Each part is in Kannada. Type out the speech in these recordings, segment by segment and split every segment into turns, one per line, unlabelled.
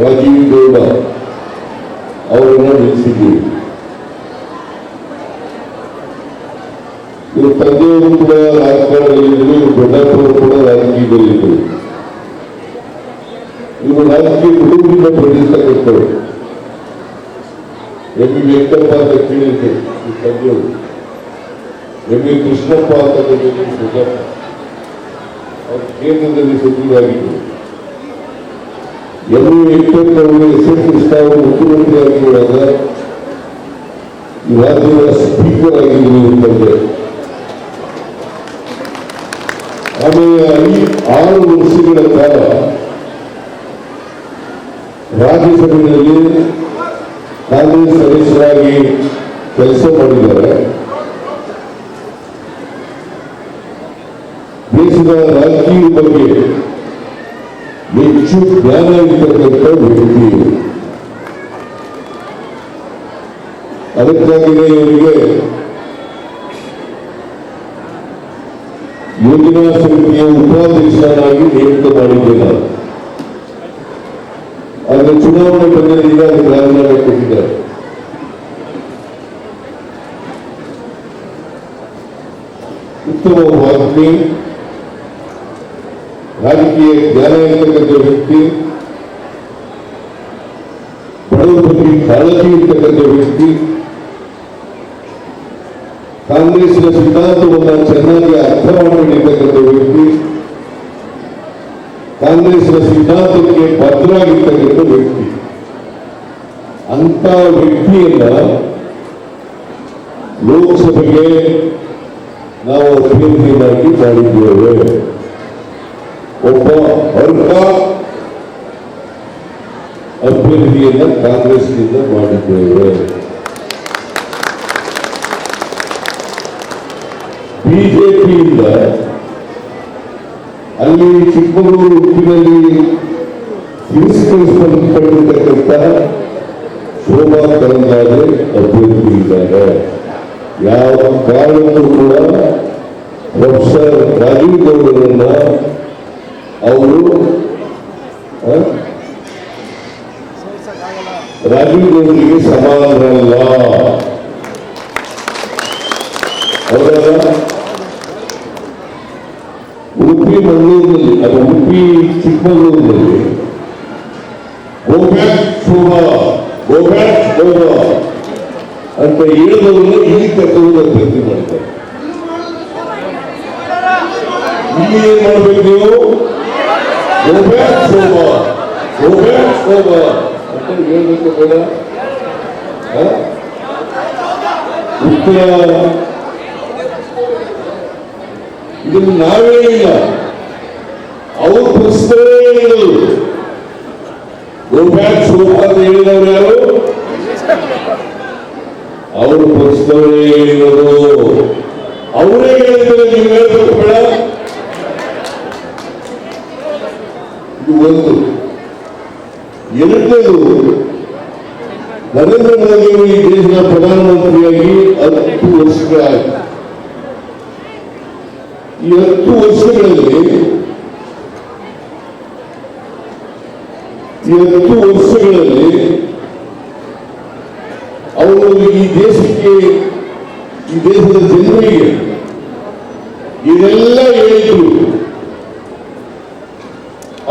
ರಾಜೀವ್ ಗೌಡ ಅವರನ್ನು ನಿಲ್ಲಿಸಿದ್ದೀವಿ ಇವ್ರ ತಂದೆಯವರು ಕೂಡ ರಾಜಕಾರಣದಲ್ಲಿದ್ದರು ಇವ್ರ ದೊಡ್ಡಪ್ಪವರು ಕೂಡ ರಾಜಕೀಯದಲ್ಲಿದ್ದರು ಇವರು ರಾಜಕೀಯ ಕುಟುಂಬದಿಂದ ಬೆಳೆಸ್ತಕ್ಕಂಥವ್ರು ಎಂ. ಬಿ ವೆಂಕಟಪ್ಪ ಅಂತ ಕೇಳಿದ್ದೆ ಈ ತಂದೆಯವರು ಎಂ. ಬಿ ಕೃಷ್ಣಪ್ಪ ಅಂತ ಕೇಳಿದ್ರು ಅವರು ಕೇಂದ್ರದಲ್ಲಿ ಸಚಿವರಾಗಿದ್ದರು. ಎಂ ಬಿ ವೆಂಕಟಪ್ಪ ಮುಖ್ಯಮಂತ್ರಿಯಾಗಿ ಈ ರಾಜ್ಯದ ಸ್ಪೀಕರ್ ಆಗಿದ್ದೀನಿ ತಂದೆ ಆಮೇಲೆ ಆರು ವರ್ಷಗಳ ಕಾಲ ರಾಜ್ಯಸಭೆಯಲ್ಲಿ ಕಾಂಗ್ರೆಸ್ ಸದಸ್ಯರಾಗಿ ಕೆಲಸ ಮಾಡಿದ್ದಾರೆ. ದೇಶದ ರಾಜಕೀಯ ಬಗ್ಗೆ ಹೆಚ್ಚು ಜ್ಞಾನ ಇರ್ತಕ್ಕಂಥ ವ್ಯಕ್ತಿ ಅದಕ್ಕಾಗಿಯೇ ಇವರಿಗೆ ಯೋಜನಾ ಸಮಿತಿಯ ಉಪಾಧ್ಯಕ್ಷರಾಗಿ ನೇಮಕ ಮಾಡಿದ್ದೇನೆ ಆದರೆ ಚುನಾವಣೆ ಬಂದದಿಂದ ಅದಕ್ಕೆ ರಾಜೀನಾಮೆ ಕೊಟ್ಟಿದ್ದಾರೆ ಉತ್ತಮ ರಾಜಕೀಯ ಜ್ಞಾನ ಇರ್ತಕ್ಕಂಥ ವ್ಯಕ್ತಿ ಬಡವರ ಕಾಳಜಿ ಇರ್ತಕ್ಕಂಥ ವ್ಯಕ್ತಿ ಕಾಂಗ್ರೆಸ್ನ ಸಿದ್ಧಾಂತವನ್ನು ಚೆನ್ನಾಗಿ ಅರ್ಥ ಮಾಡಿಕೊಂಡಿರ್ತಕ್ಕಂಥ ವ್ಯಕ್ತಿ ಕಾಂಗ್ರೆಸ್ನ ಸಿದ್ಧಾಂತಕ್ಕೆ ಬದ್ಧರಾಗಿರ್ತಕ್ಕಂಥ ವ್ಯಕ್ತಿ. ಅಂತ ವ್ಯಕ್ತಿಯನ್ನ ಲೋಕಸಭೆಗೆ ನಾವು ಅಭ್ಯರ್ಥಿಯನ್ನಾಗಿ ಮಾಡಿದ್ದೇವೆ. ಒಬ್ಬ ಅರ್ಹ ಅಭ್ಯರ್ಥಿಯನ್ನು ಕಾಂಗ್ರೆಸ್ನಿಂದ ಮಾಡಿದ್ದೇವೆ. ಬಿಜೆಪಿಯಿಂದ ಅಲ್ಲಿ ಚಿಕ್ಕಮಗಳೂರು ಉಪ್ಪಿನಲ್ಲಿ ತಿರಸ್ಕರಿಸಲ್ಪಟ್ಟಿರ್ತಕ್ಕಂಥ ಶೋಭಾ ಕರಂದಾಜೆ ಅಭ್ಯರ್ಥಿ ಇದ್ದಾರೆ ಯಾವ ಕಾರಣಕ್ಕೂ ಕೂಡ ಪ್ರೊಫೆಸರ್ ರಾಜೀವ್ ಗೌಡರನ್ನ ಅವರು ಗೌಡರಿಗೆ ಸಮಾನರಲ್ಲ. ಅವರ ಉಡುಪಿ ಮಂಗಳೂರಿನಲ್ಲಿ, ಅದು ಉಡುಪಿ ಚಿಕ್ಕಮಗಳೂರಿನಲ್ಲಿ. ಅಂತ ಹೇಳಿದವರು ಇಲ್ಲಿ ಕರ್ತವ್ಯ ಅಭ್ಯರ್ಥಿ ಮಾಡ್ತಾರೆ ಇಲ್ಲಿ ಏನ್ ಮಾಡ್ಬೇಕು ನೀವು? ಗೋಬ್ಯಾಕ್ ಶೋಭಾ ಗೋಬ್ಯಾಕ್ ಶೋಭಾ ಅಂತ ಹೇಳ್ಬೇಕು ಬೇಡ? ಉತ್ತರ ಇದನ್ನು ನಾವೇ ಇಲ್ಲ ಅವರು ಪುಸ್ತಕವೇ ಹೇಳಿದರು ಗೋಬ್ಯಾಕ್ ಶೋಭಾ ಅಂತ ಹೇಳಿದವರು ಯಾರು ಅವರು ಪುಸ್ತಕ ಹೇಳಿದರು ಅವರೇ ಹೇಳಿದ್ರೆ ನೀವು ಹೇಳ್ಬೇಕು ಬೇಡ ಇದು ಒಂದು ಎರಡನೇದು ನರೇಂದ್ರ ಮೋದಿ ಅವರು ಈ ದೇಶದ ಪ್ರಧಾನಮಂತ್ರಿಯಾಗಿ ಹತ್ತು ವರ್ಷಗಳಾಯಿತು ಈ ಹತ್ತು ವರ್ಷಗಳಲ್ಲಿ ಈ ಹತ್ತು ವರ್ಷಗಳಲ್ಲಿ ಅವರು ಈ ದೇಶಕ್ಕೆ ಈ ದೇಶದ ಜನರಿಗೆ ಇದೆಲ್ಲ ಹೇಳಿದ್ರು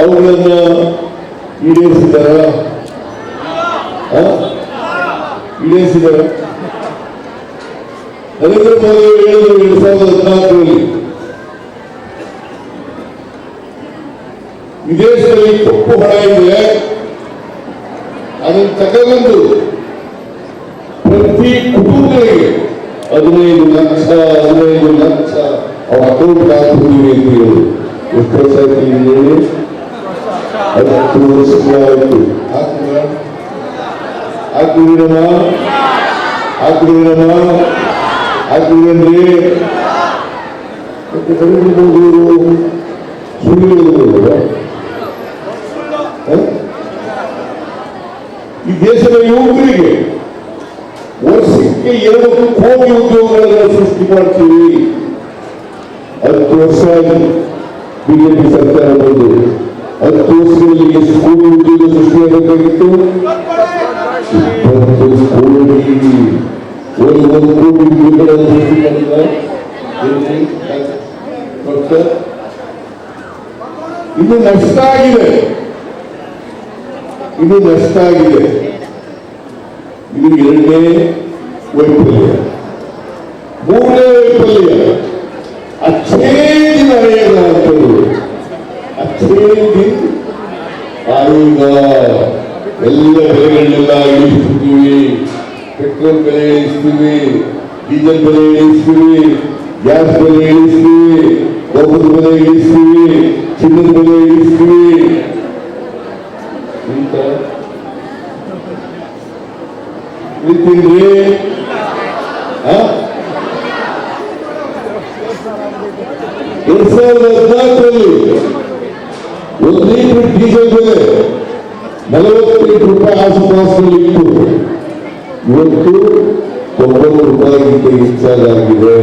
ಅವುಗಳನ್ನ ಈಡೇರಿಸಿದಾರ ಈಡೇರಿಸಿದಾರ ನರೇಂದ್ರ ಮೋದಿ ಅವರು ಹೇಳಿದ್ರು ಎರಡ್ ಸಾವಿರದ ಹದಿನಾಲ್ಕರಲ್ಲಿ. ವಿದೇಶದಲ್ಲಿ ಕಪ್ಪು ಹಣ ಇದೆ. ಅದನ್ನು ತಗೊಂಡು ಪ್ರತಿ ಕುಟುಂಬಗಳಿಗೆ ಹದಿನೈದು ಲಕ್ಷ ಹದಿನೈದು ಲಕ್ಷ ಅವ್ರ ಅಕೌಂಟ್ ಹಾಕ್ಬಿಟ್ಟಿವಿ ಅಂತ ಹೇಳಿ. ಎಷ್ಟು ವರ್ಷ ಆಯ್ತು ಈಗ ಹೇಳಿ? ಹತ್ತು ವರ್ಷಗಳಾಯ್ತು ಹಾಕಿದ್ರ ಹಾಕಿದಿರಮ್ಮ ಹಾಕಿದಿರಮ್ಮ ಹಾಕಿದ್ರಿ ಮತ್ತೆ ನರೇಂದ್ರ ಮೋದಿ ಅವರು ಸುಳ್ಳು ಹೇಳಿದ್ರು ಹ? ಈ ದೇಶದ ಯುವಕರಿಗೆ ವರ್ಷಕ್ಕೆ ಎರಡು ಕೋಟಿ ಉದ್ಯೋಗಗಳನ್ನು ಸೃಷ್ಟಿ ಮಾಡ್ತೀವಿ ಹತ್ತು ವರ್ಷ ಬಿಜೆಪಿ ಸರ್ಕಾರ ಬಂದು ಹತ್ತು ವರ್ಷದಲ್ಲಿ ಎಷ್ಟು ಕೋಟಿ ಉದ್ಯೋಗ ಸೃಷ್ಟಿಯಾಗಬೇಕು ಇಪ್ಪತ್ತು ಕೋಟಿ ಒಂದು ಒಂದು ಕೋಟಿ ಬಿಡುಗಡೆ ಅಂತ ಹೇಳಿದ್ರಲ್ಲ, ಎಲ್ಲಿ? ಡಾಕ್ಟರ್? ಇದು ನಷ್ಟ ಆಗಿದೆ ಇದು ನಷ್ಟ ಆಗಿದೆ ಇದು ಎರಡನೇ ವೈಫಲ್ಯ ಮೂರನೇ ವೈಫಲ್ಯ ಅಚ್ಛೇದಿ ಆಯೋಗ ಎಲ್ಲ ಬೆಲೆಗಳನ್ನೆಲ್ಲ ಇಳಿಸ್ತೀವಿ ಪೆಟ್ರೋಲ್ ಬೆಲೆ ಇಳಿಸ್ತೀವಿ ಡೀಸೆಲ್ ಬೆಲೆ ಇಳಿಸ್ತೀವಿ ಗ್ಯಾಸ್ ಬೆಲೆ ಇಳಿಸ್ತೀವಿ ಗೊಬ್ಬರದ ಬೆಲೆ ಇಳಿಸ್ತೀವಿ ಚಿನ್ನದ ಬೆಲೆ ಇಳಿಸ್ತೀವಿ ಎರಡ್ ಸಾವಿರದ ಹದಿನಾಲ್ಕರಲ್ಲಿ ಒಂದು ಲೀಟರ್ ಡೀಸೆಲ್ ಬೆಲೆ ನಲವತ್ತೆಂಟು ರೂಪಾಯಿ ಆಸುಪಾಸಿನಲ್ಲಿ ಇತ್ತು. ಇವತ್ತು ತೊಂಬತ್ತು ರೂಪಾಯಿಗಿಂತ ಹೆಚ್ಚಾಗಿದೆ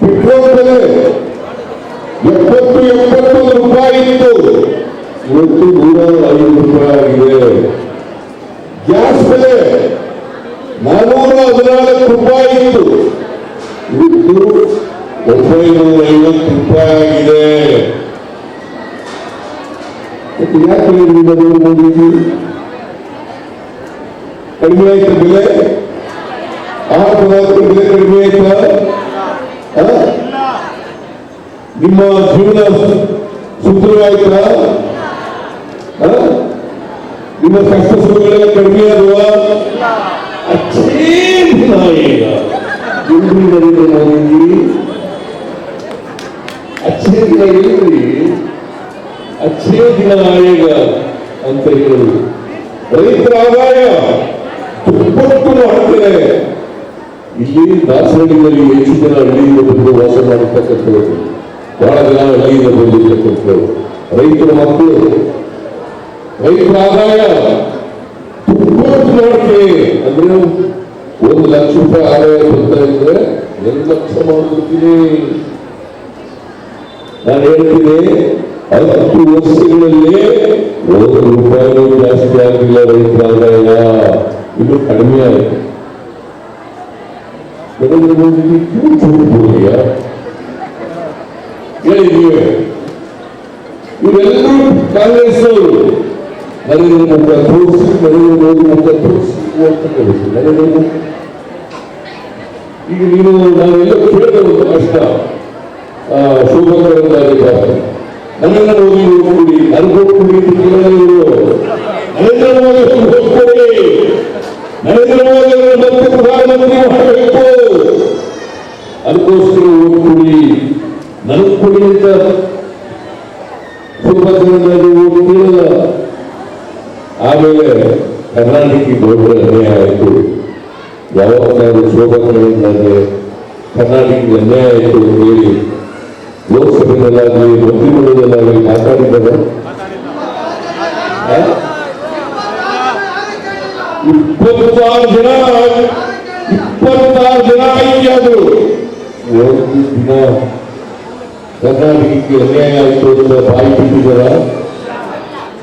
ಪೆಟ್ರೋಲ್ ಬೆಲೆ ಎಪ್ಪತ್ತು ಎಪ್ಪತ್ತೊಂದು ರೂಪಾಯಿ ಇತ್ತು. ಇವತ್ತು ನೂರ ಐದು ರೂಪಾಯಿ ಆಗಿದೆ. ಗ್ಯಾಸ್ ಬೆಲೆ ನಾನೂರ ಹದಿನಾಲ್ಕು ರೂಪಾಯಿ ಇತ್ತು. ಇವತ್ತು ಒಂಬೈನೂರ ಐವತ್ತು ರೂಪಾಯಿ ಆಗಿದೆ ಯಾಕೆ ಮೋದಿಜಿ ಕಡಿಮೆ ಆಯ್ತು ಬೆಲೆ? ಆಹಾರ ಪದಾರ್ಥದ ಬೆಲೆ ಕಡಿಮೆ ಆಯ್ತಾ? ಆ? ನಿಮ್ಮ ಜೀವನ ಸುಂದರವಾಯ್ತಾ ಆ? ನಿಮ್ಮ ಕಷ್ಟ ಸುಖಗಳೆಲ್ಲ ಕಡಿಮೆ ಆದವಾ? ಅಚ್ಚೇ ದಿನ ಈಗ. ಎಲ್ರಿ ನರೇಂದ್ರ ಮೋದಿಜಿ ಅಚ್ಚೇ ದಿನ ಎಲ್ರಿ ಅಚ್ಚೇ ದಿನ ಆಯೋಗ ಅಂತ ಹೇಳುದು. ರೈತರ ಆದಾಯ ದುಪ್ಪಟ್ಟು ಮಾಡ್ತಾರೆ. ಇಲ್ಲಿ ದಾಸರಳ್ಳಿಯಲ್ಲಿ ಹೆಚ್ಚು ಜನ ಹಳ್ಳಿಯಿಂದ ಬಂದು ವಾಸ ಮಾಡತಕ್ಕಂಥವ್ರು. ಬಹಳ ಜನ ಹಳ್ಳಿಯಿಂದ ಬಂದಿರ್ತಕ್ಕಂಥವ್ರು. ರೈತರ ಮಕ್ಕಳು. ರೈತರ ಆದಾಯ ದುಪ್ಪಟ್ಟು ಮಾಡ್ತಾರೆ. ಅಂದ್ರೆ ಒಂದು ಲಕ್ಷ ರೂಪಾಯಿ ಆದಾಯ ಬರ್ತಾ ಇದ್ರೆ ಎರಡು ಲಕ್ಷ ಮಾಡ್ಬಿಡ್ತೀನಿ ನಾನು ಹೇಳ್ತೀನಿ, ಹತ್ತು ವರ್ಷಗಳಲ್ಲಿ ಒಂದು ರೂಪಾಯಿ ಜಾಸ್ತಿ ಆಗಿಲ್ಲ ರೈತರ ಆದಾಯ. ಇನ್ನು ಕಡಿಮೆ ಆಯಿತು. ನರೇಂದ್ರ ಮೋದಿ ಬೋಲಿಯ ಇವರೆಲ್ಲರೂ ಕಾಂಗ್ರೆಸ್ ಅವರು ನರೇಂದ್ರ ಮುಖ ತೋರಿಸಿ ನರೇಂದ್ರ ಮೋದಿ ಮುಖ ತೋರಿಸಿ ಅಂತ ಕಳಿಸಿ ನರೇಂದ್ರ ಮೋದಿ ಈಗ ನೀನು ನಾವೆಲ್ಲ ಕೇಳಬಹುದು ಕಷ್ಟ ಶೋಭಕರನ್ನಾಗಿದ್ದಾರೆ ನನ್ನನ್ನು ಮೋದಿ ಕೂಡಿ ಕೇಳಿದ್ರು ನರೇಂದ್ರ ಮೋದಿ ಹೋಗ್ಬಿಡಿ ನರೇಂದ್ರ ಮೋದಿ ಮತ್ತೆ ಪ್ರಧಾನಮಂತ್ರಿ ಮಾಡಬೇಕು ಅದಕ್ಕೋಸ್ಕರ ಓದ್ಕೊಡಿ ನನಗೆ ಕೊಡಿ ಆಮೇಲೆ ಕರ್ನಾಟಕಕ್ಕೆ ದೊಡ್ಡ ಅನ್ಯಾಯ ಆಯಿತು. ಯಾವತ್ತಾದ್ರೂ ಶೋಭಕರಂತಾದ್ರೆ ಕರ್ನಾಟಕಕ್ಕೆ ಅನ್ಯಾಯ ಆಯಿತು ಅಂತ ಹೇಳಿ ಲೋಕಸಭೆಯಲ್ಲಾಗಲಿ ಮಂತ್ರಿಮಂಡಲದಲ್ಲಾಗಲಿ ಮಾತಾಡಿದ್ದಾರೆ ಇಪ್ಪತ್ತಾರು ಜನ ಇಪ್ಪತ್ತಾರು ಜನ ಆಯ್ಕೆಯಾದರು ಒಂದು ದಿನ ಕರ್ನಾಟಕಕ್ಕೆ ಅನ್ಯಾಯ ಆಯಿತು ಅಂತ ಬಾಯಿ ಬಿಟ್ಟಿದ್ದಾರ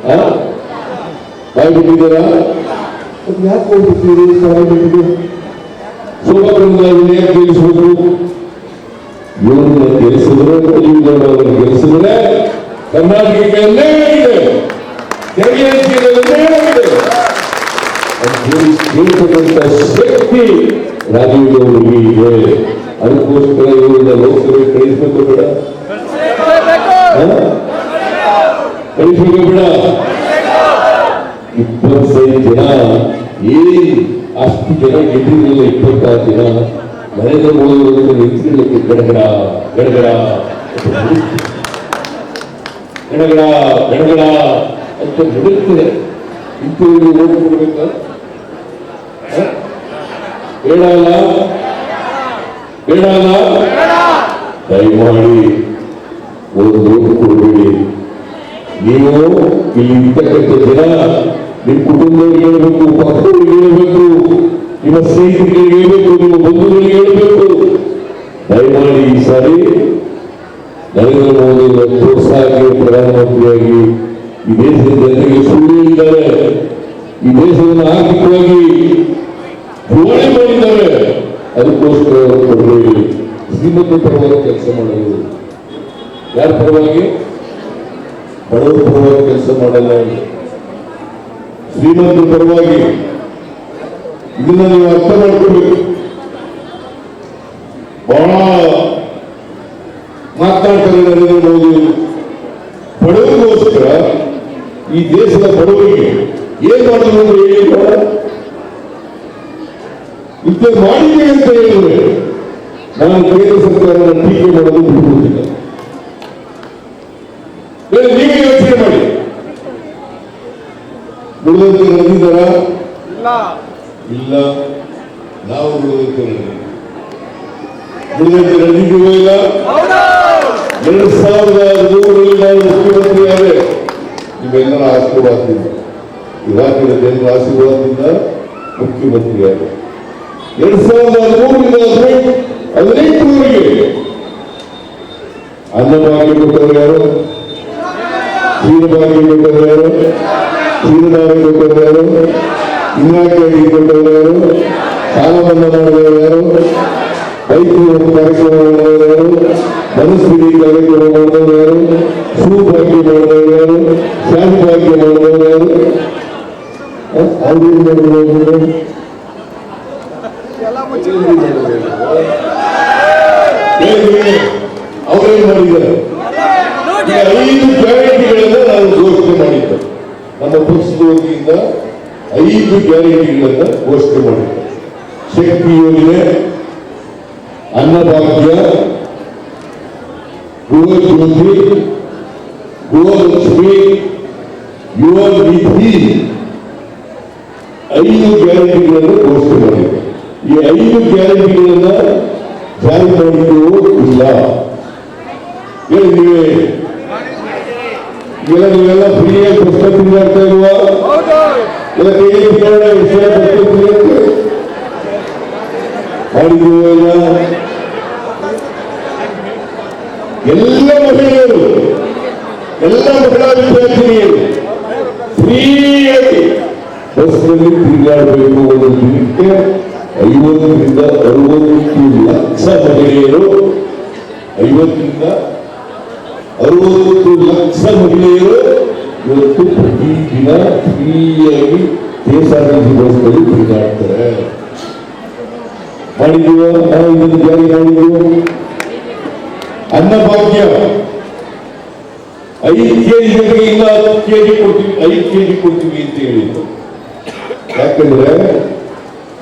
ಆ? ಬಾಯಿ ಬಿಟ್ಟಿದ್ದಾರ ಅದು ಯಾಕೆ ಹೋಗ್ಬಿಡ್ತೀರಿ ಬಾಯಿ ಬಿಟ್ಟಿದ್ದು ಶೋಭಕರಿಂದ ಯಾಕೆ ಗೆಲ್ಲಿಸ್ಬೋದು ಇವರನ್ನ ಗೆಲ್ಲಿಸಿದ್ರೆ ಅವರನ್ನು ಗೆಲ್ಲಿಸಿದ್ರೆ ಕರ್ನಾಟಕಕ್ಕೆ ಆಗಿದೆ ಕೇಳ್ತಕ್ಕಂಥ ಶಕ್ತಿ ರಾಜೀವ್ ಇದೆ. ಅದಕ್ಕೋಸ್ಕರ ಇವರನ್ನ ಲೋಕಸಭೆ ಕಳಿಸ್ಬೇಕು ಬೇಡ? ಕಳಿಸ್ಬೇಕು ಬೇಡ. ಇಪ್ಪತ್ತೈದು ಜನ ಏನ್ ಅಷ್ಟು ಜನ ಗೆದ್ದಿರಲಿಲ್ಲ ಇಪ್ಪತ್ತಾರು ಜನ? ನರೇಂದ್ರ ಮೋದಿ ಅವರನ್ನು ನಿಲ್ಲಿಸಲಿಕ್ಕೆ ಗಡಗಡ ಗಡಗಡ. ಗಡಗಡ ಗಡಗಡ ಅಂತ ನಡುತ್ತದೆ ಇಂಥವ್ರಿಗೆ ಓಟ್ ಕೊಡ್ಬೇಕ? ಬೇಡಲ್ಲ ಬೇಡಲ್ಲ ದಯಮಾಡಿ ಒಂದು ಓಟ್ ಕೊಡಬೇಡಿ. ನೀವು ಇಲ್ಲಿ ಇರ್ತಕ್ಕಂಥ ಜನ ನಿಮ್ಮ ಕುಟುಂಬದವ್ರಿಗೆ ಹೇಳಬೇಕು ಪಕ್ಕದಲ್ಲಿ ಹೇಳಬೇಕು, ನಿಮ್ಮ ಸ್ನೇಹಿತರಿಗೆ ಹೇಳಬೇಕು, ನಿಮ್ಮ ಬಂಧುಗಳಿಗೆ ಹೇಳ್ಬೇಕು. ದಯಮಾಡಿ ಈ ಸಾರಿ ನರೇಂದ್ರ ಮೋದಿ ಪ್ರೋತ್ಸಾಹಕ್ಕೆ ಪ್ರಧಾನಮಂತ್ರಿಯಾಗಿ ಈ ದೇಶದ ಜನರಿಗೆ ಸುಳ್ಳು ಹೇಳಿದ್ದಾರೆ ಈ ದೇಶವನ್ನು ಆರ್ಥಿಕವಾಗಿ ಜೋಡಿ ಮಾಡಿದ್ದಾರೆ. ಅದಕ್ಕೋಸ್ಕರ ಕೊಡಬೇಡಿ ಶ್ರೀಮಂತ ಪರವಾಗಿ ಕೆಲಸ ಮಾಡಬೇಕು ಯಾರ ಪರವಾಗಿ? ಬಡವರ ಪರವಾಗಿ ಕೆಲಸ ಮಾಡಲ್ಲ. ಶ್ರೀಮಂತ ಪರವಾಗಿ ಇದನ್ನ ನೀವು ಅರ್ಥ ಮಾಡ್ಕೋಬೇಕು ಬಹಳ ಮಾತನಾಡ್ತಾರೆ ನರೇಂದ್ರ ಮೋದಿ? ಬಡವರಿಗೋಸ್ಕರ ಈ ದೇಶದ ಬಡವರಿಗೆ ಏನ್ ಮಾಡಿದ್ರು ಅಂದ್ರೆ ಹೇಳಿ ನೋಡೋಣ. ಇಂಥ ಮಾಡಿದೆ ಅಂತ ಹೇಳಿದ್ರೆ ನಾನು ಕೇಂದ್ರ ಸರ್ಕಾರದ ಟೀಕೆ ಮಾಡೋದು ಬಿಡುವುದಿಲ್ಲ ನೀವೇ ಯೋಚನೆ ಮಾಡಿ. ಉಳಿದಂತೆ ನಡೆದಿದ್ದಾರ ಇಲ್ಲ. ನಾವು ಉಳಿದಂತೆ ನಡೆದಿದ್ದೀವಿ. ಉಳಿದಂತೆ ನಡೆದಿದ್ದೀವೋ ಇಲ್ಲ ಎರಡು ಸಾವಿರದ ನಾನು ನೀವೆಲ್ಲರ ಆಶೀರ್ವಾದದಿಂದ ರಾಜ್ಯದ ಜನರ ಆಶೀರ್ವಾದದಿಂದ ಮುಖ್ಯಮಂತ್ರಿ ಎರಡು ಸಾವಿರದ ಹದಿಮೂರರಿಂದ ಹದಿನೆಂಟು ಅನ್ನಭಾಗ್ಯ ಕೊಟ್ಟವರು ಯಾರು? ಕ್ಷೀರಭಾಗ್ಯ ಕೊಟ್ಟವರು ಯಾರು? ಕ್ಷೀರಭಾಗ್ಯ ಕೊಟ್ಟವರು ಯಾರು? ಕೊಟ್ಟವರು ಯಾರು? ಸಾಲ ಮನ್ನಾ ಮಾಡಿದವರು ಯಾರು? ರೈತರು ಕಾರ್ಯಕ್ರಮ ಮಾಡಿದವರು ಯಾರು ಮನಸ್ಸಿಗೆ ಕಾರ್ಯಕ್ರಮ ಮಾಡಿದವರು ಯಾರು ಸುಭಾಗ್ಯ ಮಾಡಿದವರು ಶಾಂತಿ ಭಾಗ್ಯ ಮಾಡಿದವರು ಅವ್ರೇನು ಮಾಡಿದ್ರು ಅವರೇನ್ ಮಾಡಿದ್ದಾರೆ ಐದು ಗ್ಯಾರಂಟಿಗಳನ್ನ ನಾವು ಘೋಷಣೆ ಮಾಡಿದ್ದೆ ನಮ್ಮ ಪಕ್ಷದ ಐದು ಗ್ಯಾರಂಟಿಗಳನ್ನ ಘೋಷಣೆ ಮಾಡಿದ್ದೆ ಶಕ್ತಿ ಯೋಜನೆ ಅನ್ನಭಾಗ್ಯ ಗೃಹ ಜ್ಯೋತಿ ಗೃಹಲಕ್ಷ್ಮಿ ಯುವ ನಿಧಿ ಐದು ಗ್ಯಾರಂಟಿಗಳನ್ನು ಘೋಷಣೆ ಮಾಡಿದೆ ಈ ಐದು ಗ್ಯಾರಂಟಿಗಳನ್ನ ಜಾರಿ ಮಾಡಿದ್ದು ಇಲ್ಲ ಹೇಳಿ ನೀವೇ ಈಗ ನೀವೆಲ್ಲ ಫ್ರೀಯಾಗಿ ಪುಸ್ತಕ ತಿಂದಾಡ್ತಾ ಇಲ್ವಾ ಎಲ್ಲ ಕೈಯಲ್ಲಿ ಕೇಳೋಣ ವಿಷಯ ಪುಸ್ತಕ ಮಾಡಿದೀವೋ ಇಲ್ಲ ಎಲ್ಲ ಮಹಿಳೆಯರು, ಎಲ್ಲ ಮಹಿಳಾ ವಿದ್ಯಾರ್ಥಿನಿಯರು, ಫ್ರೀಯಾಗಿ ಬಸ್ನಲ್ಲಿ ತಿರುಗಾಡಬೇಕು ಒಂದು ದಿನಕ್ಕೆ ಐವತ್ತರಿಂದ ಅರವತ್ತು ಲಕ್ಷ ಮಹಿಳೆಯರು, ಐವತ್ತರಿಂದ ಅರವತ್ತು ಲಕ್ಷ ಮಹಿಳೆಯರು ಇವತ್ತು ಪ್ರತಿದಿನ ಫ್ರೀಯಾಗಿ ಕೆಎಸ್ಆರ್ಟಿಸಿ ಬಸ್ನಲ್ಲಿ ತಿರುಗಾಡ್ತಾರೆ. ಮಾಡಿದೀವ ನಾವು ಇದನ್ನು ಜಾರಿ ಮಾಡಿದೀವ ಅನ್ನಭಾಗ್ಯ ಐದು ಕೆಜಿ ಜೊತೆಗೆ ಇಲ್ಲ ಹತ್ತು ಕೆಜಿ ಕೊಡ್ತೀವಿ, ಐದು ಕೆಜಿ ಕೊಡ್ತೀವಿ ಅಂತ ಹೇಳಿದ್ರು ಯಾಕಂದ್ರೆ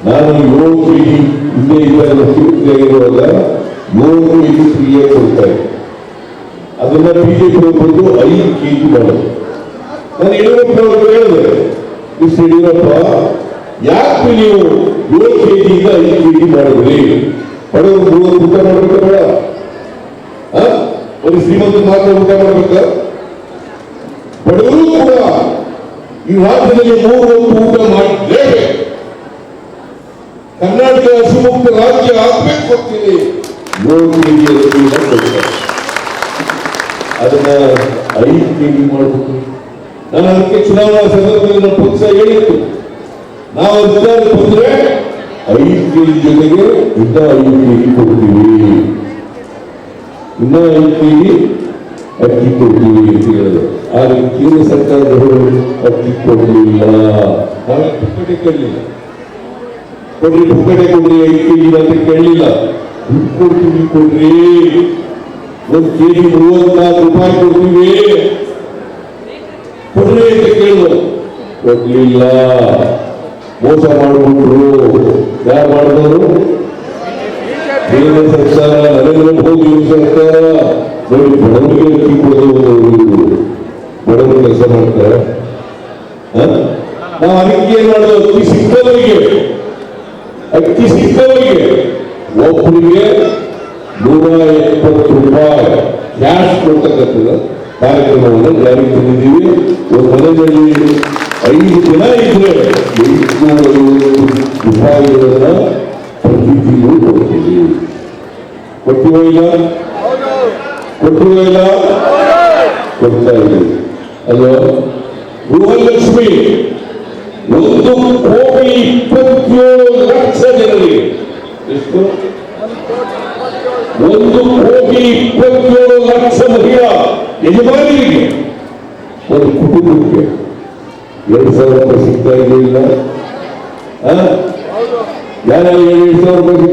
ನಾನು ಏಳು ಹಿಂದೆ ಇದ್ದಾಗ ಇರುವಾಗ ಮೂರು ಕೆಜಿ ಫ್ರೀಯಾಗಿ ಕೊಡ್ತಾರೆ ಅದನ್ನ ಬಿಜೆಪಿ ಬಂದು ಐದು ಕೆಜಿ ಮಾಡೋದು. ನಾನು ಯಡಿಯೂರಪ್ಪ ಅವರು ಹೇಳಿದೆ. ಮಿಸ್ ಯಡಿಯೂರಪ್ಪ ಯಾಕೆ ನೀವು ಏಳು ಕೆಜಿಯಿಂದ ಐದು ಕೆಜಿ ಮಾಡಿದ್ರಿ? ಬಡವರು ಮೂವತ್ತು ಊಟ ಮಾಡ್ಬೇಕಾ? ಒಂದು ಶ್ರೀಮಂತ ಮಾತ್ರ ಊಟ ಮಾಡ್ಬೇಕ? ಬಡವರು ಕೂಡ ಈ ರಾಜ್ಯದಲ್ಲಿ ಮೂರು ಹೊತ್ತು ಊಟ ಮಾಡಿದ್ರೆ ಕರ್ನಾಟಕ ಸುಮುಕ್ತ ರಾಜ್ಯ ಆಗ್ಬೇಕು ಕೊಡ್ತಾರೆ ಅದನ್ನ ಐದು ಕೆಜಿ ಮಾಡಬೇಕು. ನಾನು ಅದಕ್ಕೆ ಚುನಾವಣಾ ಸಂದರ್ಭದಲ್ಲಿ ನಮ್ಮ ಪಕ್ಷ ಹೇಳಿತ್ತು. ನಾವು ಅಧಿಕಾರ ಬಂದ್ರೆ ಐದು ಕೆಜಿ ಜೊತೆಗೆ ಇನ್ನ ಐದು ಕೆಜಿ ಕೊಡ್ತೀವಿ. ಇನ್ನ ಐದು ಅಕ್ಕಿ ಕೊಡ್ತೀವಿ ಅಂತ ಹೇಳಿದ್ರು ಆದ್ರೆ ಕೇಂದ್ರ ಸರ್ಕಾರದವರು ಅಕ್ಕಿ ಕೊಡಲಿಲ್ಲ. ನಾವೇ ಪುಕ್ಕಟೆ ಕೇಳಲಿಲ್ಲ ಕೊಡ್ರಿ ಕೊಡ್ರಿ ಅಂತ ಕೇಳಲಿಲ್ಲ. ದುಡ್ಡು ಕೊಡ್ತೀವಿ ಕೊಡ್ರಿ. ಒಂದು ಕೆಜಿ ಮೂವತ್ನಾಲ್ಕು ರೂಪಾಯಿ ಕೊಡ್ತೀವಿ. ಕೊಡ್ರಿ ಅಂತ ಕೇಳಿದ್ರು ಕೊಡ್ಲಿಲ್ಲ. ಮೋಸ ಮಾಡಿಬಿಟ್ರು. ಯಾರು ಮಾಡಿದವರು? ಕೇಂದ್ರ ಸರ್ಕಾರ ನರೇಂದ್ರ ಮೋದಿ ಸರ್ಕಾರ ನೋಡಿ ಬಡವರಿಗೆ ಅಕ್ಕಿ ಕೊಡೋದು ಬಡವರು ಕೆಲಸ ಮಾಡ್ತಾರೆ? ನಾವು ಅದಕ್ಕೆ ಏನ್ ಮಾಡೋದು ಅಕ್ಕಿ ಸಿಕ್ಕವರಿಗೆ ಅಕ್ಕಿ ಸಿಕ್ಕವರಿಗೆ ಒಬ್ಬರಿಗೆ ನೂರ ಎಪ್ಪತ್ತು ರೂಪಾಯಿ ಕ್ಯಾಶ್ ಕೊಡ್ತಕ್ಕಂಥದ್ದು. ಕಾರ್ಯಕ್ರಮವನ್ನು ಜಾರಿಗೆ ತಂದಿದ್ದೀವಿ. ಒಂದು ಮನೆಯಲ್ಲಿ ಐದು ಜನ ಇದ್ರೆ ಎಂಟುನೂರ ರೂಪಾಯಿಗಳನ್ನ ಪ್ರತಿ ತಿಂಗಳು ಕೊಡ್ತೀವಿ ಕೊಟ್ಟಿವ ಇಲ್ಲ ಕೊಟ್ಟಿವ ಇಲ್ಲ ಕೊಡ್ತಾ ಇದ್ದೀವಿ ಅಲ್ವಾ ಗೃಹಲಕ್ಷ್ಮಿ, ಒಂದು ಕೋಟಿ ಇಪ್ಪತ್ತೇಳು ಲಕ್ಷ ಜನರಿಗೆ. ಎಷ್ಟು? ಒಂದು ಕೋಟಿ ಇಪ್ಪತ್ತೇಳು ಲಕ್ಷ ಮಹಿಳಾ ಯಜಮಾನಿಗೆ ಒಂದು ಕುಟುಂಬಕ್ಕೆ. ಎರಡು ಸಾವಿರ ರೂಪಾಯಿ ಸಿಗ್ತಾ ಇದೆಯಿಲ್ಲ ಯಾರು ಎರಡು ಸಾವಿರ ರೂಪಾಯಿ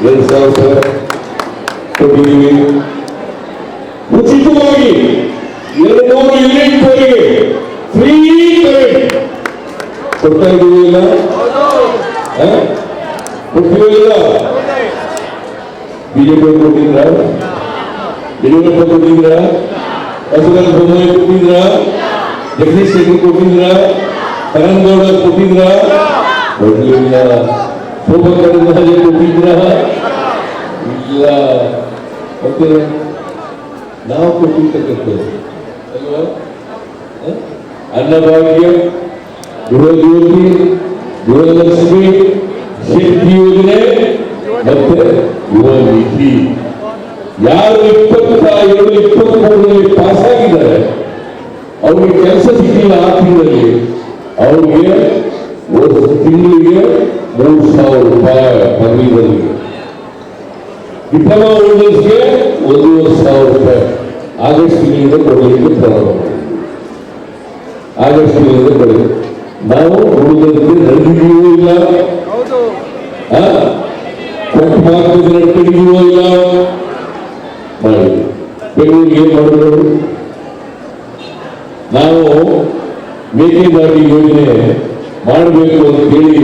ಎರಡು ರೂಪಾಯಿ ಕೊಟ್ಟಿದ್ದೀವಿ ಉಚಿತವಾಗಿ ಎರಡು ನೂರು ಯೂನಿಟ್ ವರೆಗೆ ಫ್ರೀ ಕರೆಂಟ್ ಕೊಡ್ತಾ ಇದ್ದೀವಿ ಇಲ್ಲ ಇಲ್ಲ ಬಿಜೆಪಿ ಕೊಟ್ಟಿದ್ರ ಯಡಿಯೂರಪ್ಪ ಕೊಟ್ಟಿದ್ರ ಬಸವರಾಜ ಬೊಮ್ಮಾಯಿ ಕೊಟ್ಟಿದ್ರ ಜಗದೀಶ್ ಶೆಟ್ಟಿ ಕೊಟ್ಟಿದ್ರ ಕರಂಗೌಡ ಕೊಟ್ಟಿದ್ರ ಕೊಡ್ಲಿಲ್ಲ ಶೋಭಾ ಕರಂದ್ಲಾಜೆ ಕೊಟ್ಟಿದ್ರ ಇಲ್ಲ ಮತ್ತೆ ನಾವು ಕೊಟ್ಟಿರ್ತಕ್ಕಂಥದ್ದು ಅಲ್ವಾ? ಅನ್ನಭಾಗ್ಯ ಗೃಹಜ್ಯೋತಿ ಗೃಹಲಕ್ಷ್ಮಿ ಶಕ್ತಿ ಯೋಜನೆ ಮತ್ತೆ ಯುವ ನಿಧಿ ಯಾರು ಇಪ್ಪತ್ತ ಎರಡು ಇಪ್ಪತ್ಮೂರರಲ್ಲಿ ಪಾಸ್ ಆಗಿದ್ದಾರೆ ಅವ್ರಿಗೆ ಕೆಲಸ ಸಿಕ್ಕಿಲ್ಲ ಆ ತಿಂಗಳಲ್ಲಿ ಅವ್ರಿಗೆ ತಿಂಗಳಿಗೆ ಮೂರು ಸಾವಿರ ರೂಪಾಯಿ ಪದವಿಗಳಿಗೆ ಡಿಪ್ಲೊಮಾ ಹೋಲ್ಡರ್ಸ್ಗೆ ಒಂದೂವರೆ ಸಾವಿರ ರೂಪಾಯಿ. ಆಗಸ್ಟ್ ತಿಂಗಳಿಂದ ಕೊಡಲಿಕ್ಕೆ ಪ್ರಾರಂಭ. ಆಗಸ್ಟ್ ತಿಂಗಳಿಂದ ಕೊಡಿ ನಾವು ಉಳಿದಂತೆ ನಡೆದಿದೆಯೋ ಇಲ್ಲ? ಕೊಟ್ಟು ಮಾರ್ಗದ ನಡ್ಕೊಂಡಿದೆಯೋ ಇಲ್ಲ. ಮಾಡಿ. ಬೆಂಗಳೂರಿಗೆ ಏನ್ ಮಾಡಿದ್ರು ನಾವು ಮೇಕೆದಾಟಿ ಯೋಜನೆ ಮಾಡಬೇಕು ಅಂತ ಹೇಳಿ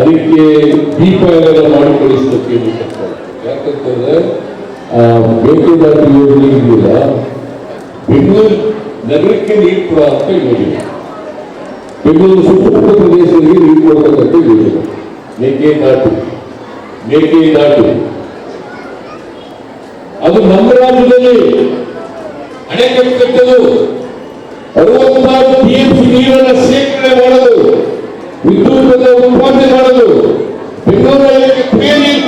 ಅದಕ್ಕೆ ದೀಪ ಎಲ್ಲ ಮಾಡಿ ಕಳಿಸಲಿಕ್ಕೆ ಯಾಕಂತಂದ್ರೆ ಮೇಕೆದಾಟು ಯೋಜನೆ ಇದೆಯಲ್ಲ, ಬೆಂಗಳೂರು ನಗರಕ್ಕೆ ನೀರು ಕೊಡ ಅಂತ ಯೋಜನೆ. ಬೆಂಗಳೂರು ಸುತ್ತಮುತ್ತ ಪ್ರದೇಶದಲ್ಲಿ ನೀರು ಕೊಡತಕ್ಕಂಥ ಯೋಜನೆ. ಮೇಕೆದಾಟು ಮೇಕೆದಾಟು. ಅದು ನಮ್ಮ ರಾಜ್ಯದಲ್ಲಿ ಅಣೆಕಟ್ಟು ಕಟ್ಟಲು ಅರವತ್ತಾರು ಟಿಎಂಸಿ ನೀರನ್ನು ಶೇಖರಣೆ ಮಾಡಲು ವಿದ್ಯುತ್ ಉತ್ಪಾದನೆ ಮಾಡಲು ಬೆಂಗಳೂರಲ್ಲಿ ಕುಡಿಯ ನೀರು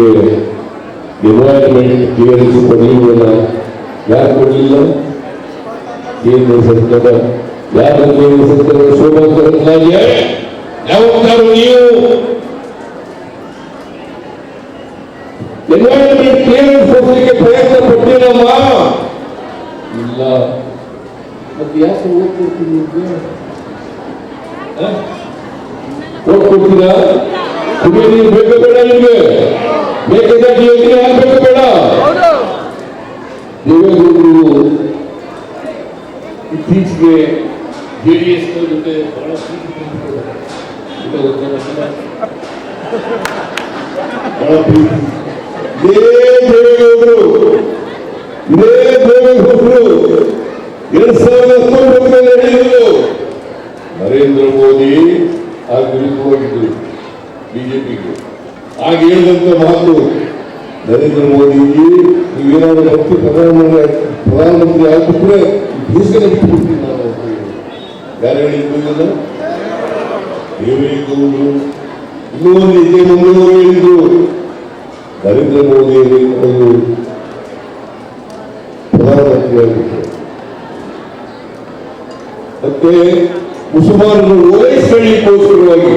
ಯೋಜನೆ. ಎನ್ವೈರನ್ಮೆಂಟ್ ಕ್ಲಿಯರೆನ್ಸ್ ಕೊಡಲಿಲ್ಲ. ಯಾರು ಕೊಡಲಿಲ್ಲ? ಕೇಂದ್ರ ಸರ್ಕಾರ. ಯಾರು ಕೇಂದ್ರ ಸರ್ಕಾರ? ಶೋಭಾ ಕರಂದ್ಲಾಜೆ ಯಾವತ್ತಾರು ನೀವು? ಎನ್ವೈರನ್ಮೆಂಟ್ ಕ್ಲಿಯರೆನ್ಸ್ ಕೊಡಲಿಕ್ಕೆ ಪ್ರಯತ್ನ ಪಟ್ಟಿಲ್ಲಮ್ಮ ಇಲ್ಲ ಮತ್ತೆ ಯಾಕೆ ಓದ್ಕೊಡ್ತೀನಿ ಓದ್ಕೊಡ್ತೀರಾ ಕುಡಿಯೋ ನೀರು ಬೇಕು ಬೇಡ ನಿಮಗೆ ಬೇಕಾದ ಯೋಜನೆ ಆಗ್ಬೇಕು ಬೇಡ ದೇವೇಗೌಡರು ಇತ್ತೀಚೆಗೆ ಜೆ ಡಿ ಎಸ್ ಜೊತೆ ಬಹಳ ಪ್ರೀತಿ ಹೊಂದಿದ್ದಾರೆ. ಇದು ಗೊತ್ತಾ? ಬಹಳ ಪ್ರೀತಿ ಇದೇ ದೇವೇಗೌಡರು ಇದೇ ದೇವೇಗೌಡರು ಎರಡ್ ಸಾವಿರದ ಹತ್ತೊಂಬತ್ತರಲ್ಲಿ ನಡೆಯುವುದು ನರೇಂದ್ರ ಮೋದಿ ಆಗ ವಿರುದ್ಧವಾಗಿದ್ರು ಬಿಜೆಪಿಗೆ. ಆಗ ಹೇಳಿದಂತ ಮಾತು ನರೇಂದ್ರ ಮೋದಿಜಿ ನೀವೇನಾದ್ರು ಭಕ್ತಿ ಪ್ರಧಾನಮಂತ್ರಿ ಪ್ರಧಾನಮಂತ್ರಿ ಆಗ್ಬಿಟ್ರೆ ದೇಶನೇ ಬಿಟ್ಟುಬಿಡ್ತೀನಿ ನಾನು ಅಂತ ಹೇಳಿ. ಯಾರು ಹೇಳಿದ್ರು ದೇವೇಗೌಡರು. ಇನ್ನೂ ಒಂದು ಇದೇ ಮುಂದೆ ಹೇಳಿದ್ರು. ನರೇಂದ್ರ ಮೋದಿ ಅವರು ಪ್ರಧಾನಮಂತ್ರಿ ಆಗಿದ್ರು. ಮತ್ತೆ ಮುಸಲ್ಮಾನರು ಓಲೈಸ್ಕೊಳ್ಳಿಕ್ಕೋಸ್ಕರವಾಗಿ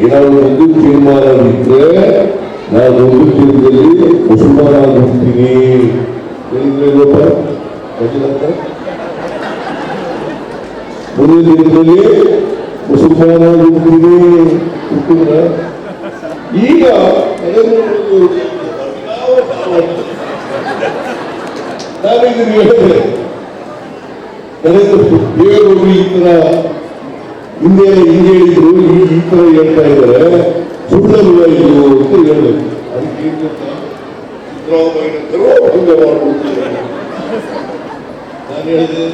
ಏನಾದ್ರು ಒಂದು ತೀರ್ಮಾನ ಇದ್ರೆ ನಾನು ಒಂದು ದಿನದಲ್ಲಿ ಮುಸಲ್ಮಾನ ಆಗಿರ್ತೀನಿ ಮುಂದಿನ ದಿನದಲ್ಲಿ ಮುಸಲ್ಮಾನ ಆಗಿರ್ತೀನಿ ಈಗ ನಾನು ಇದನ್ನು ಹೇಳಿದ್ರೆ ನರೇಂದ್ರ ದೇವೇಗೌಡರು ಈ ತರ ಹಿಂದೆ ಹಿಂಗೆ ಹೇಳಿದ್ರು, ಈ ಈ ಹೇಳ್ತಾ ಇದ್ದಾರೆ. ಸುಳ್ಳಲ್ವ ಇದು ಅಂತ ಹೇಳ್ಬೇಕು. ಅದಕ್ಕೆ ಗರ್ವಭಂಗ ಮಾಡ್ಬಿಡ್ತಾರೆ ನಾನು ಹೇಳಿದೆ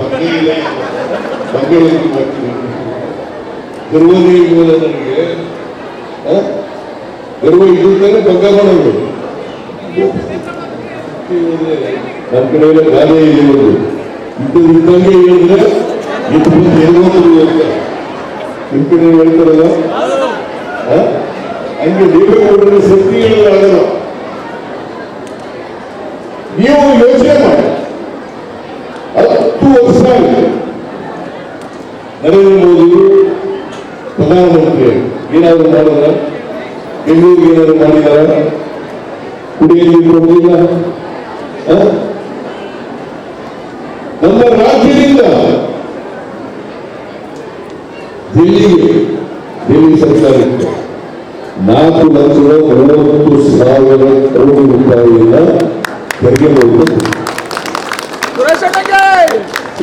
ಬಗ್ಗೆ ಇಲ್ಲ. ಬಗ್ಗೆ ಮಾಡ್ತೀನಿ. ಗರ್ವನೇ ಇಲ್ವಲ್ಲ ನನಗೆ? ಗರ್ವ ಇದು ತಾನೇ ಭಂಗ நற்கடையில வேலையை எழுவது இப்படி இத்தங்க எழுதுல இப்படி எழுபத்தி இருக்கிறது? எழுதுறதா அங்க தேவனுடைய சக்திகள் அழகலாம் ನೀವು ಯೋಚನೆ ಮಾಡಿ ಹತ್ತು ವರ್ಷ ಏನಾದ್ರು ಮಾಡಿದ್ರ ಬೆಂಗಳೂರಿಗೆ ಏನಾದ್ರು ಮಾಡಿದಾರ ನಮ್ಮ ರಾಜ್ಯದಿಂದ ದಿಲ್ಲಿಗೆ ದಿಲ್ಲಿ ಸರ್ಕಾರಕ್ಕೆ ನಾಲ್ಕು ಲಕ್ಷದ ನಲವತ್ತು ಸಾವಿರ ಕೋಟಿ ರೂಪಾಯಿಯಿಂದ ತೆರಿಗೆ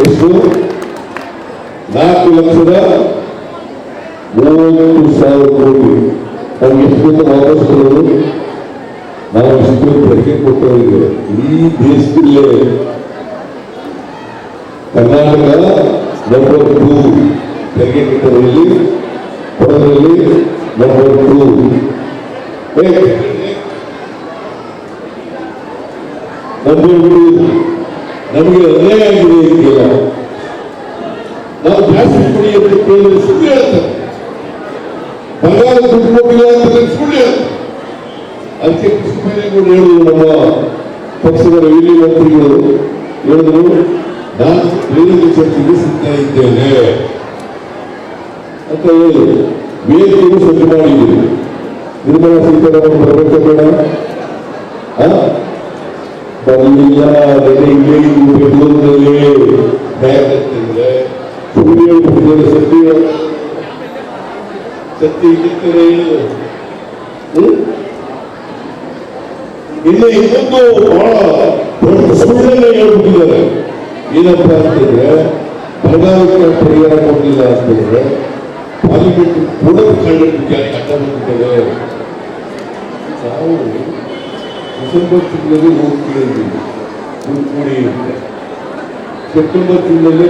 ಎಷ್ಟು? ನಾಲ್ಕು ಲಕ್ಷದ ಮೂವತ್ತು ಸಾವಿರ ಕೋಟಿ. ನಾವು ಎಷ್ಟು ವಾಪಸ್ ಕೊಡೋದು? ನಾವು ಇಷ್ಟು ತೆರಿಗೆ ಕೊಟ್ಟವರಿಗೆ ಈ ದೇಶದಲ್ಲೇ ಕರ್ನಾಟಕ ನಂಬರ್ ಟೂ ತೆರಿಗೆ ಕೊಡೋದ್ರಲ್ಲಿ ನಂಬರ್ ಟೂ ನಂಬರ್ ಟೂ ನಮಗೆ ಅನ್ಯಾಯ ಆಗಿದೆ ಇದೆಯಲ್ಲ. ನಾವು ಜಾಸ್ತಿ ಕೊಡಿ ಅಂತ ಕೇಳಿದ್ರೆ ಸುಳ್ಳು ಹೇಳ್ತಾರೆ. ಬಂಗಾರ ದುಡ್ಡು ಕೊಟ್ಟಿಲ್ಲ ಅಂತಂದ್ರೆ ಸುಳ್ಳು ಹೇಳ್ತಾರೆ. ಅದಕ್ಕೆ ಕೃಷ್ಣಬೈರೇಗೌಡರು ಹೇಳಿದ್ರು ನಮ್ಮ ಪಕ್ಷದ ರೆವಿನ್ಯೂ ಮಂತ್ರಿಗಳು ಹೇಳಿದ್ರು. ನಾನು ಬೇರೆ ಚರ್ಚೆಗೆ ಸಿಗ್ತಾ ಇದ್ದೇನೆ ಅಂತ ಹೇಳಿ ವೇದಿಕೆಗೂ ಸಜ್ಜು ಮಾಡಿದ್ದೀರಿ ನಿರ್ಮಲಾ ಸೀತಾರಾಮನ್ ಬರಬೇಕು ಬೇಡ ಆ? ಬರಲಿಲ್ಲ ನೆನೆ ಇಲ್ಲೇ ಇದ್ದು ಬೆಂಗಳೂರಿನಲ್ಲಿ ಹೇಗಂತಂದ್ರೆ ಸುಳ್ಳು ಹೇಳ್ಬಿಟ್ಟಿದ್ದಾರೆ ಸತ್ಯ ಸತ್ಯ ಇಲ್ಲಿರ್ತಾರೆ ಹ್ಮ್ ಇನ್ನು ಇನ್ನೊಂದು ಬಹಳ ದೊಡ್ಡ ಸುಳ್ಳನ್ನ ಹೇಳ್ಬಿಟ್ಟಿದ್ದಾರೆ ಏನಪ್ಪ ಅಂತಂದ್ರೆ ಬರಗಾಲಕ್ಕೆ ಪರಿಹಾರ ಕೊಡಲಿಲ್ಲ ಅಂತಂದ್ರೆ ಪಾರ್ಲಿಮೆಂಟ್ ಕೂಡ ಕಂಡಿದ್ದಕ್ಕೆ ಅಡ್ಡ ಬಂದಿದ್ದಾರೆ ನಾವು ಡಿಸೆಂಬರ್ ತಿಂಗಳಲ್ಲಿ ಹೋಗಿ ಕೇಳಿದ್ವಿ. ದುಡ್ಡು ಸೆಪ್ಟೆಂಬರ್ ತಿಂಗಳಲ್ಲಿ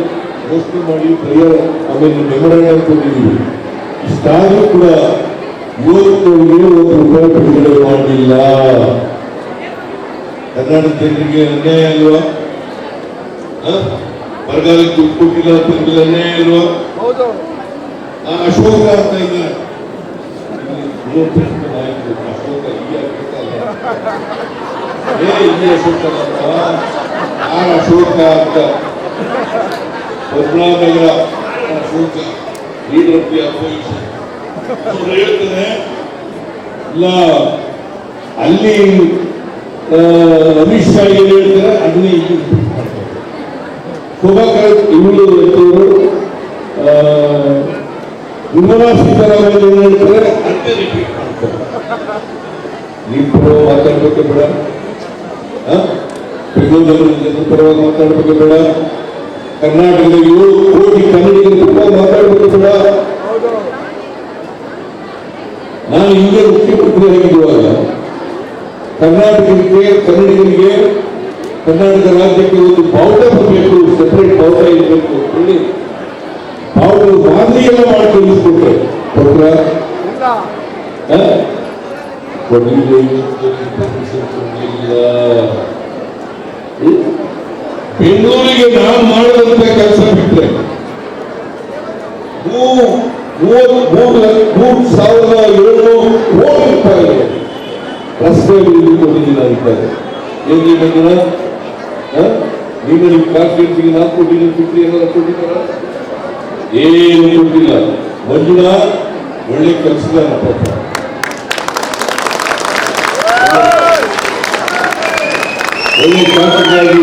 ಘೋಷಣೆ ಮಾಡಿ ಪರಿಹಾರ, ಆಮೇಲೆ ಮೆಮೊರಾಂಡಮ್ ಕೊಟ್ಟಿದ್ದೀವಿ ಇಷ್ಟಾದರೂ ಕೂಡ ಇವತ್ತವರೆಗೆ ಒಂದು ರೂಪಾಯಿ ಬಿಡುಗಡೆ ಮಾಡಲಿಲ್ಲ. ಕರ್ನಾಟಕ ಜನರಿಗೆ ಅನ್ಯಾಯ ಅಲ್ವಾ? ಬರಗಾಲಕ್ಕೆ ದುಡ್ಡು ಕೊಟ್ಟಿಲ್ಲ ಅಂತ ಅಲ್ವಾ
ಹೌದು.
ಆ ಅಶೋಕ ಅಂತ ಪಕ್ಷದ ಅಶೋಕ ಈ ಏ ಈ ಅಶೋಕ ಅಲ್ಲ. ಆ ಅಶೋಕ ಅಂತ. Padmanabhanagara Ashoka. Leader of the opposition ಇಲ್ಲ ಅಲ್ಲಿ ರಮೇಶ್ ಅಮಿತ್ ಶಾ ಏನ್ ಹೇಳ್ತಾರೆ ಅದನ್ನೇ ಇಲ್ಲಿ. ಶೋಭಾ ಇವರು ಇವರು ನಿರ್ಮಲಾ ಸೀತಾರಾಮನ್ ಏನ್ ಹೇಳ್ತಾರೆ? ಅದನ್ನೇ ರಿಪೀಟ್ ನೀವು ಮಾತಾಡ್ಬೇಕು ಬೇಡ ಪರವಾಗಿ ಮಾತಾಡ್ಬೇಕು ಬೇಡ. ಕರ್ನಾಟಕದ ಏಳು ಕೋಟಿ ಕನ್ನಡಿಗರ ಪರವಾಗಿ ಮಾತಾಡ್ಬೇಕು ಬೇಡ. ನಾನು ಹಿಂದೆ ಮುಖ್ಯಮಂತ್ರಿ ಆಗಿರುವಾಗ ಕರ್ನಾಟಕಕ್ಕೆ ಕನ್ನಡಿಗರಿಗೆ ಕರ್ನಾಟಕ ರಾಜ್ಯಕ್ಕೆ ಒಂದು ಬಾವುಟ ಬರಬೇಕು ಸೆಪರೇಟ್ ಬಾವುಟ ಇರಬೇಕು ಹೇಳಿ ಬಾವುಟ ಮಾದರಿ ಎಲ್ಲ ಮಾಡಿ ತಿಳಿಸ್ಕೊಟ್ರೆ ಕೊಟ್ರ? ಬೆಂಗಳೂರಿಗೆ ನಾನು ಮಾಡುವಂತ ಕೆಲಸ ಬಿಟ್ರೆ ಮೂರು ಸಾವಿರದ ಏಳ್ನೂರು ಕೋಟಿ ರೂಪಾಯಿ ರಸ್ತೆ ಏನ್ರಿ ಮಂಜುನಾಥ್ ಹ? ನೀವು ನಿಮ್ಮ ಕಾನ್ಸ್ಟಿಟ್ಯೂನ್ಸಿಗೆ ನಾಲ್ಕು ಕೊಟ್ಟಿದ್ದೀನಿ ಬಿಟ್ಟು ಏನಾರ ಕೊಟ್ಟಿದ್ದಾರ ಏನು ಕೊಟ್ಟಿಲ್ಲ ಮಂಜುನಾಥ್ ಒಳ್ಳೆ ಕೆಲಸದ ಪಾಪ ಒಳ್ಳೆ ಶಾಸಕರಾಗಿ,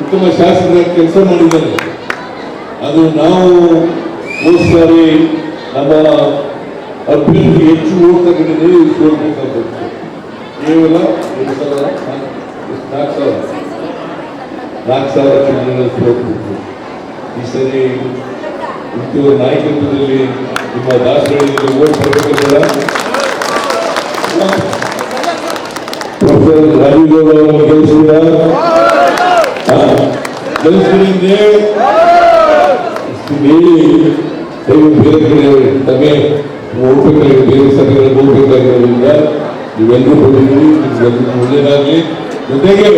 ಉತ್ತಮ ಶಾಸಕರ ಕೆಲಸ ಮಾಡಿದ್ದಾರೆ. ಅದು ನಾವು ಹೋದ ಸಾರಿ ನಮ್ಮ ಅಭಿವೃದ್ಧಿ ಹೆಚ್ಚು ಸೋಲ್ಬೇಕಾಗುತ್ತೆ ಕೇವಲ ಎರಡು ಸಾವಿರ ನಾಲ್ಕು ಸಾವಿರ ನಾಲ್ಕು ಸಾವಿರ ಚಿಲ್ಲರೆ ಸೋಲ್ಬೇಕು ಈ ಸರಿ ಇದು ನಾಯಕತ್ವದಲ್ಲಿ ನಿಮ್ಮ ದಾಸಗಳಿಗೆ ಓಟ್ ಬರಬೇಕಲ್ಲ ಪ್ರೊಫೆಸರ್ ರಾಜೀವ್ ಗೌಡ ಅವರನ್ನು ಗೆಲ್ಲಿಸಿದ ಗೆಲ್ಲಿಸಿದ್ದೆ ಹೇಳಿ ದಯವಿಟ್ಟು ಬೇರೆ ಕಡೆ ತಮಗೆ ಹೋಗ್ಬೇಕಾಗಿ ಬೇರೆ ಸಭೆಗಳಿಗೆ ಹೋಗ್ಬೇಕಾಗಿರೋದ್ರಿಂದ ನೀವೆಲ್ಲರೂ ಬಂದಿದ್ದೀರಿ ನಿಮ್ಗೆಲ್ಲರೂ ಒಳ್ಳೆಯದಾಗಲಿ. ಜೊತೆಗೆ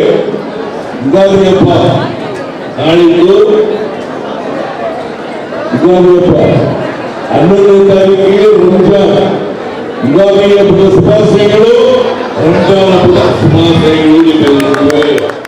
ಯುಗಾದಿ ಹಬ್ಬ ನಾಳಿದ್ದು ಯುಗಾದಿ ಹಬ್ಬ ಹನ್ನೊಂದನೇ ತಾರೀಕಿಗೆ ರಂಜಾನ್ ಯುಗಾದಿ ಹಬ್ಬದ ಶುಭಾಶಯಗಳು ರಂಜಾನ್ ಹಬ್ಬದ ಶುಭಾಶಯಗಳು